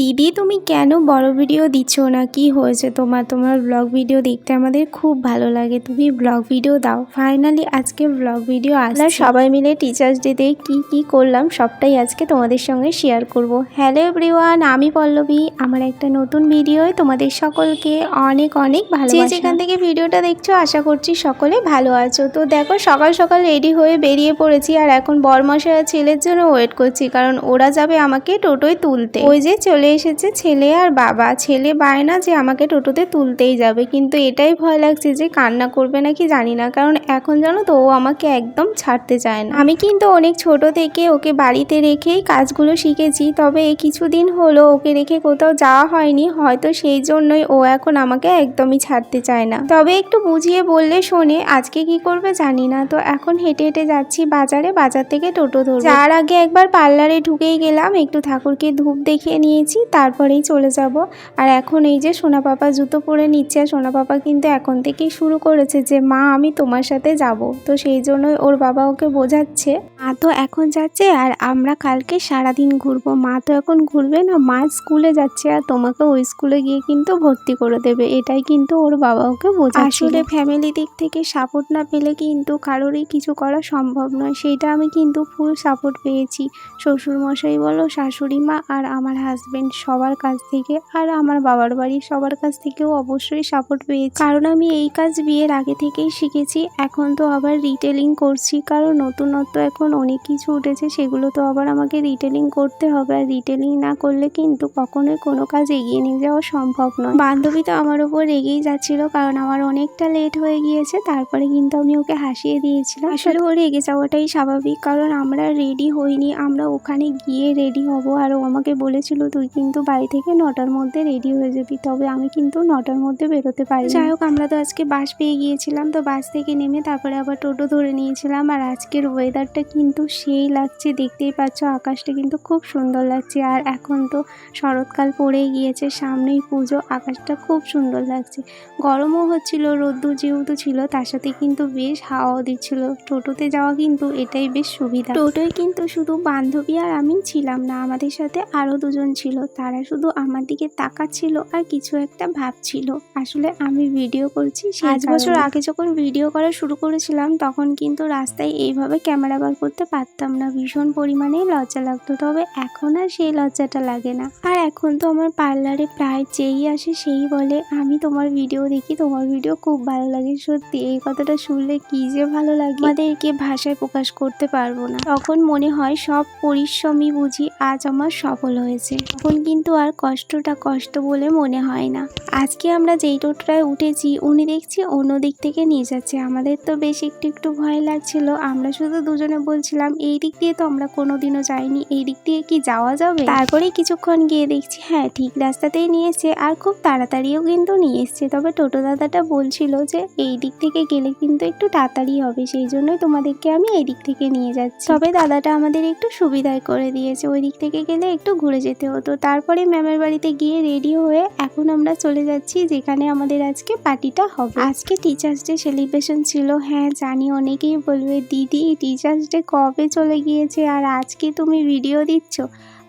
দিদি তুমি কেন বড় ভিডিও দিচ্ছ না? কি হয়েছে তোমার? তোমার ব্লগ ভিডিও দেখতে আমাদের খুব ভালো লাগে। তুমি ব্লগ ভিডিও দাও। ফাইনালি আজকে ব্লগ ভিডিও আসলে সবাই মিলে টিচার্স ডেতে কি কি করলাম সবটাই আজকে তোমাদের সঙ্গে শেয়ার করব। হ্যালো এভরিওয়ান আমি পল্লবী। আমার একটা নতুন ভিডিওয় তোমাদের সকলকে অনেক অনেক ভালো যেখান থেকে ভিডিওটা দেখছ আশা করছি সকলে ভালো আছো। তো দেখো সকাল সকাল রেডি হয়ে বেরিয়ে পড়েছি আর এখন বরমশাই আর ছেলের জন্য ওয়েট করছি কারণ ওরা যাবে আমাকে টোটোয় তুলতে। ওই যে চলে এসেছে ছেলে আর বাবা। ছেলে বায়না যে আমাকে টোটোতে তুলতেই যাবে। কিন্তু এটাই ভয় লাগছে যে কান্না করবে নাকি জানি না। কারণ এখন জানো তো, ও আমাকে একদম ছাড়তে চায় না। আমি কিন্তু অনেক ছোট থেকে ওকে বাড়িতে রেখেই কাজগুলো শিখেছি। তবে কিছুদিন হলো ওকে রেখে কোথাও যাওয়া হয়নি। হয়তো সেই জন্যই ও এখন আমাকে একদমই ছাড়তে চায় না। তবে একটু বুঝিয়ে বললে শোনে, আজকে কি করবে জানি না। তো এখন হেঁটে হেঁটে যাচ্ছি বাজারে। বাজার থেকে টোটো ধরবো। যার আগে একবার পার্লারে ঢুকেই গেলাম। একটু ঠাকুরকে ধূপ দেখিয়ে নিয়েছি। তারপরেই চলে যাব। আর এখন এই যে সোনা পাপা জুতো পরে নিচ্ছে আর সোনা পাপা কিন্তু এখন থেকেই শুরু করেছে যে, মা, আমি তোমার সাথে যাব। তো সেই জন্যই ওর বাবা ওকে বোঝাচ্ছে। মা তো এখন যাচ্ছে আর আমরা কালকে সারাদিন ঘুরবো। মা তো এখন ঘুরবে না, মা স্কুলে যাচ্ছে আর তোমাকে ওই স্কুলে গিয়ে কিন্তু ভর্তি করে দেবে। এটাই কিন্তু ওর বাবা ওকে বোঝা আসলে ফ্যামিলি দিক থেকে সাপোর্ট না পেলে কিন্তু কারোরই কিছু করা সম্ভব নয়। সেইটা আমি কিন্তু ফুল সাপোর্ট পেয়েছি। শ্বশুরমশাই বলো, শাশুড়ি মা আর আমার হাজবেন্ড সবার কাছ থেকে আর আমার বাবার বাড়ির সবার কাছ থেকেও অবশ্যই সাপোর্ট পেয়েছি। কারণ আমি এই কাজ বিয়ের আগে থেকেই শিখেছি, এখন তো আবার রিটেলিং করছি। কারণ নতুনত্ব এখন অনেক কিছু উঠেছে, সেগুলো তো আবার আমাকে রিটেলিং করতে হবে। আর রিটেলিং না করলে কিন্তু কখনোই কোনো কাজ এগিয়ে নিয়ে যাওয়া সম্ভব নয়। বান্ধবী তো আমার উপর রেগেই যাচ্ছিল, কারণ আমার অনেকটা লেট হয়ে গিয়েছে। তারপরে কিন্তু আমি ওকে হাসিয়ে দিয়েছিলাম। আসলে ও এগে যাওয়াটাই স্বাভাবিক, কারণ আমরা রেডি হইনি। আমরা ওখানে গিয়ে রেডি হব। আর ও আমাকে বলেছিল, তুই কিন্তু বাড়ি থেকে নটার মধ্যে রেডি হয়ে যাবি। তবে আমি কিন্তু নটার মধ্যে বেরোতে পারি যাই হোক আমরা তো আজকে বাস পেয়ে গিয়েছিলাম তো বাস থেকে নেমে তারপরে আবার টোটো ধরে নিয়েছিলাম। আর আজকের ওয়েদারটা কিন্তু সেই লাগছে দেখতেই পাচ্ছ আকাশটা কিন্তু খুব সুন্দর লাগছে। আর এখন তো শরৎকাল পড়েই গিয়েছে সামনেই পুজো আকাশটা খুব সুন্দর লাগছে। গরমও হচ্ছিল রোদ্দুর যেহেতু ছিল তার সাথে কিন্তু বেশ হাওয়াও দিচ্ছিল। টোটোতে যাওয়া কিন্তু এটাই বেশ সুবিধা। টোটোয় কিন্তু শুধু বান্ধবী আর আমি ছিলাম না আমাদের সাথে আরও দুজন ছিল। তারা শুধু আমার দিকে তাকাচ্ছিল আর কিছু একটা ভাবছিল। আসলে আমি ভিডিও করছি পাঁচ বছর আগে যখন ভিডিও করা শুরু করেছিলাম তখন কিন্তু রাস্তায় এইভাবে ক্যামেরা বার করতে পারতাম না। ভীষণ পরিমাণে লজ্জা লাগতো। তবে এখন আর সেই লজ্জাটা লাগে না। আর এখন তো আমার পার্লারে প্রায় যেই আসে সেই বলে আমি তোমার ভিডিও দেখি তোমার ভিডিও খুব ভালো লাগে। সত্যি এই কথাটা শুনলে কি যে ভালো লাগে? আমাদেরকে ভাষায় প্রকাশ করতে পারব না। তখন মনে হয় সব পরিশ্রমই বুঝি আজ আমার সফল হয়েছে। তখন কিন্তু আর কষ্টটা কষ্ট বলে মনে হয় না। আজকে আমরা যেই টোটোটায় উঠেছি, উনি দেখছি অন্য দিক থেকে নিয়ে যাচ্ছে। আমাদের তো বেশ একটু একটু ভয় লাগছিল। আমরা শুধু দুজনে বলছিলাম, এই দিক দিয়ে তো আমরা কোনোদিনও যাইনি। এই দিক দিয়ে কি যাওয়া যাবে? তারপরে কিছুক্ষণ গিয়ে দেখছি হ্যাঁ ঠিক রাস্তাতেই নিয়ে এসছে আর খুব তাড়াতাড়িও কিন্তু নিয়ে এসছে। তবে টোটো দাদাটা বলছিল যে, এই দিক থেকে গেলে কিন্তু একটু তাড়াতাড়ি হবে। সেই জন্যই তোমাদেরকে আমি এই দিক থেকে নিয়ে যাচ্ছি। তবে দাদাটা আমাদের একটু সুবিধায় করে দিয়েছে। ওই দিক থেকে গেলে একটু ঘুরে যেতে হতো। তারপরে ম্যামের বাড়িতে গিয়ে রেডি হয়ে এখন আমরা চলে যাচ্ছি, যেখানে আমাদের আজকে পার্টিটা হবে। আজকে টিচার্স ডে সেলিব্রেশন ছিল। হ্যাঁ জানি অনেকেই বলবে, দিদি টিচার্স ডে কবে চলে গিয়েছে? আর আজকে তুমি ভিডিও দিচ্ছ?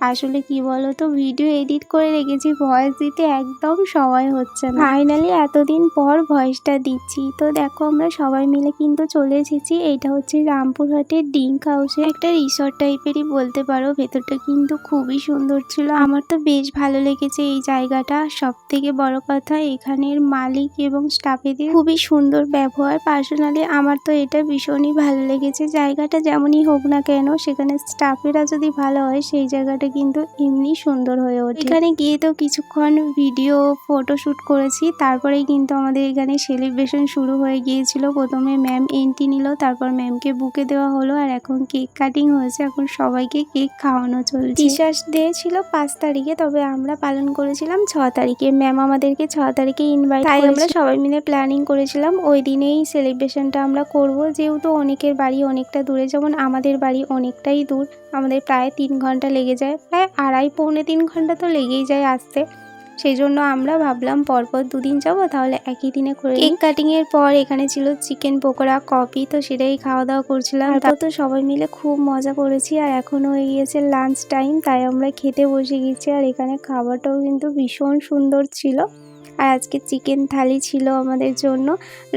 আসলে কি বলো তো ভিডিও এডিট করে রেখেছি ভয়েস দিতে একদম সময় হচ্ছে না। ফাইনালি এতদিন পর ভয়েসটা দিচ্ছি। তো দেখো, আমরা সবাই মিলে কিন্তু চলে এসেছি। এইটা হচ্ছে রামপুরহাটের ডিঙ্ক হাউসে। একটা রিসর্ট টাইপেরই বলতে পারো, ভেতরটা কিন্তু খুবই সুন্দর ছিল। আমার তো বেশ ভালো লেগেছে এই জায়গাটা। সব থেকে বড় কথা, এখানের মালিক এবং স্টাফেদের খুবই সুন্দর ব্যবহার। পার্সোনালি আমার তো এটা ভীষণই ভালো লেগেছে। জায়গাটা যেমনই হোক না কেন, সেখানে স্টাফেরা যদি ভালো হয়, সেই জায়গাটা কিন্তু এমনি সুন্দর হয়ে ওঠে। এখানে গিয়ে তো কিছুক্ষণ ভিডিও ফটো ফটোশ্যুট করেছি। তারপরেই কিন্তু আমাদের এখানে সেলিব্রেশন শুরু হয়ে গিয়েছিল। প্রথমে ম্যাম এন্ট্রি নিল তারপর ম্যামকে বুকে দেওয়া হলো। আর এখন কেক কাটিং হয়েছে। এখন সবাইকে কেক খাওয়ানো চলছে। টিচার্স ডে ছিল পাঁচ তারিখে তবে আমরা পালন করেছিলাম ছ তারিখে। ম্যাম আমাদেরকে ছ তারিখে ইনভাইট তাই আমরা সবাই মিলে প্ল্যানিং করেছিলাম। ওই দিনেই সেলিব্রেশনটা আমরা করব। যেহেতু অনেকের বাড়ি অনেকটা দূরে যেমন আমাদের বাড়ি অনেকটাই দূর। আমাদের প্রায় তিন ঘণ্টা লেগে যায়। প্রায় আড়াই পৌনে তিন ঘণ্টা তো লেগেই যায় আসতে। সেই জন্য আমরা ভাবলাম পরপর দুদিন যাব তাহলে একই দিনে করে কেক কাটিং এর পর এখানে ছিল চিকেন পকোড়া কফি তো সেটাই খাওয়া দাওয়া করছিলাম। তারপর তো সবাই মিলে খুব মজা করেছি আর এখন হয়ে গিয়েছে লাঞ্চ টাইম তাই আমরা খেতে বসে গেছি আর এখানে খাবারটাও কিন্তু ভীষণ সুন্দর ছিল। আর আজকে চিকেন থালি ছিল আমাদের জন্য।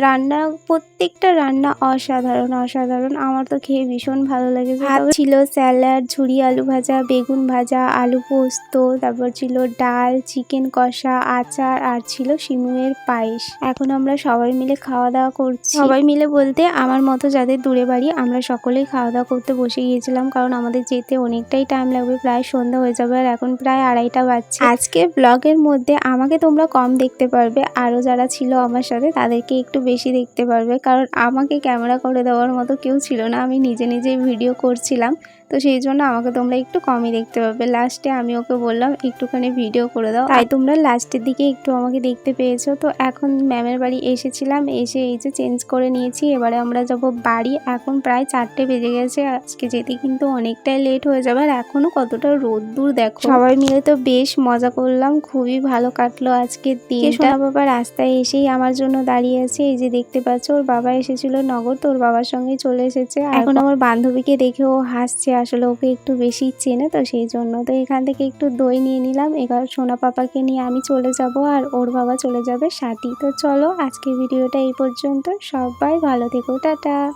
রান্না প্রত্যেকটা রান্না অসাধারণ অসাধারণ। আমার তো খেয়ে ভীষণ ভালো লেগেছে। ভাত ছিল স্যালাড ঝুড়ি আলু ভাজা বেগুন ভাজা আলু পোস্ত তারপর ছিল ডাল চিকেন কষা আচার আর ছিল শিমুয়ের পায়েস। এখন আমরা সবাই মিলে খাওয়া দাওয়া করছি। সবাই মিলে বলতে আমার মতো যাদের দূরে বাড়ি আমরা সকলেই খাওয়া দাওয়া করতে বসে গিয়েছিলাম কারণ আমাদের যেতে অনেকটাই টাইম লাগবে। প্রায় সন্ধ্যা হয়ে যাবে আর এখন প্রায় আড়াইটা বাজছে। আজকে ব্লগের মধ্যে আমাকে তোমরা কম দেখতে পারবে। আরও যারা ছিল আমার সাথে, তাদেরকে একটু বেশি দেখতে পারবে। কারণ আমাকে ক্যামেরা করে দেওয়ার মতো কেউ ছিল না। আমি নিজে নিজেই ভিডিও করছিলাম। তো সেই জন্য আমাকে তোমরা একটু কমই দেখতে পাবে। লাস্টে আমি ওকে বললাম একটুখানি ভিডিও করে দাও। তাই তোমরা লাস্টের দিকে একটু আমাকে দেখতে পেয়েছ। তো এখন ম্যামের বাড়ি এসেছিলাম এসে এই যে চেঞ্জ করে নিয়েছি। এবারে আমরা যাব বাড়ি। এখন প্রায় চারটে বেজে গেছে। আজকে যেতে কিন্তু অনেকটাই লেট হয়ে যাবে। আর এখনও কতটা রোদ্দুর দেখো। সবাই মিলে তো বেশ মজা করলাম। খুবই ভালো কাটলো আজকের দিন সোনা বাবা রাস্তায় এসেই আমার জন্য দাঁড়িয়ে আছে। এই যে দেখতে পাচ্ছ ওর বাবা এসেছিল নগর। তো ওর বাবার সঙ্গে চলে এসেছে। এখন আমার বান্ধবীকে দেখে ও হাসছে। আসলে ওকে একটু বেশি চেনে, তো সেই জন্য তো এখান থেকে একটু দই নিয়ে নিলাম। এবার সোনা পাপাকে নিয়ে আমি চলে যাব আর ওর বাবা চলে যাবে সাথী। তো চলো আজকের ভিডিওটা এই পর্যন্ত। সবাই ভালো থেকো, টাটা।